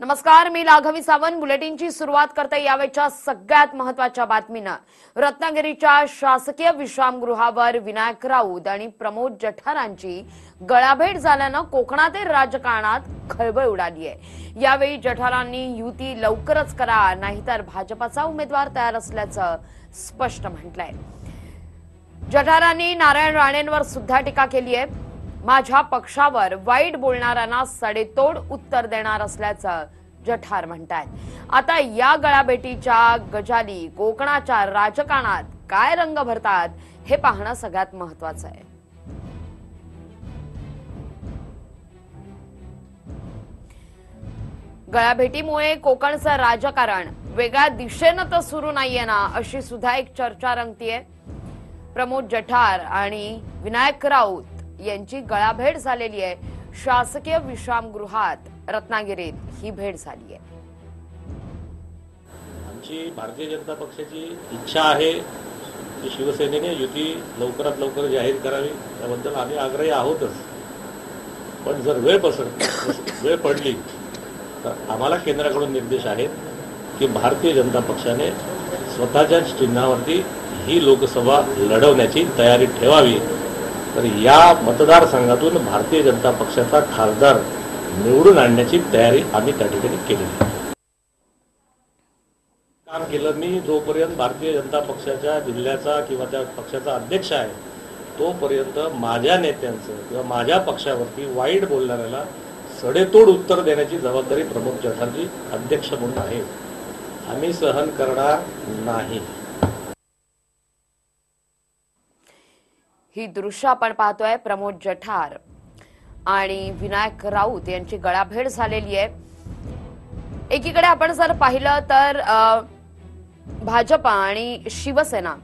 नमस्कार मी लाघवी सावंत. बुलेटिनची सुरुवात करते यावेळच्या सगळ्यात महत्त्वाच्या बातमीनं. रत्नागिरीच्या शासकीय विश्रामगृहावर विनायक राऊत आणि प्रमोद जठारांची गळाभेट झाल्यानं कोकणातील राजकारणात खळबळ उडाली आहे यावेळी जठारांनी युती लवकरच करा नाहीतर भाजपाचा उमेदवार तयार असल्याचं स्पष्ट म्हटलंय. जठारांनी नारायण राणेंवर सुद्धा टीका केली आहे माझ्या पक्षावर वाईट बोलणाऱ्यांना सडेतोड उत्तर देणार असल्याचं जठार म्हणतायत. आता या गळाभेटीच्या गजाली कोकणाच्या राजकारणात काय रंग भरतात हे पाहणं सगळ्यात महत्वाचं आहे. गळाभेटीमुळे कोकणचं राजकारण वेगळ्या दिशेनं तर सुरू नाहीये ना अशी सुद्धा एक चर्चा रंगतीये. प्रमोद जठार आणि विनायक राऊत यांची गळाभेट झालेली आहे. शासकीय विश्रामगृहात रत्नागिरीत ही भेट झाली आहे. आमची भारतीय जनता पक्षाची इच्छा आहे की शिवसेनेने युती लवकरात लवकर जाहीर करावी. त्याबद्दल आम्ही आग्रही आहोतच. पण जर वेळ पसर वेळ पडली तर आम्हाला केंद्राकडून निर्देश आहेत की भारतीय जनता पक्षाने स्वतःच्याच चिन्हावरती ही लोकसभा लढवण्याची तयारी ठेवावी. तर या मतदारसंघातून भारतीय जनता पक्षाचा खासदार निवडून आणण्याची तयारी आम्ही त्या ठिकाणी केलेली आहे. काम केलं मी जोपर्यंत भारतीय जनता पक्षाच्या जिल्ह्याचा किंवा त्या पक्षाचा अध्यक्ष आहे तोपर्यंत माझ्या नेत्यांचं किंवा माझ्या पक्षावरती वाईट बोलणाऱ्याला सडेतोड उत्तर देण्याची जबाबदारी प्रमोद जठारजी अध्यक्ष म्हणून आहे आम्ही सहन करणार नाही. ही दृश्य आपण पाहतोय प्रमोद जठार आणि विनायक राऊत यांची गळाभेट झालेली आहे. एकीकडे आपण जर पाहिलं तर भाजपा आणि शिवसेना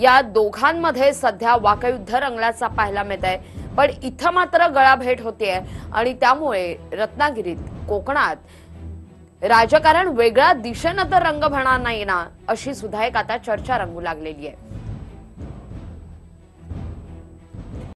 या दोघांमध्ये सध्या वाकयुद्ध रंगल्याचा पाहायला मिळत आहे. पण इथं मात्र गळाभेट होतीये आणि त्यामुळे रत्नागिरीत कोकणात राजकारण वेगळ्या दिशेनं तर रंग भरणार नाही ना अशी सुद्धा एक आता चर्चा रंगू लागलेली आहे.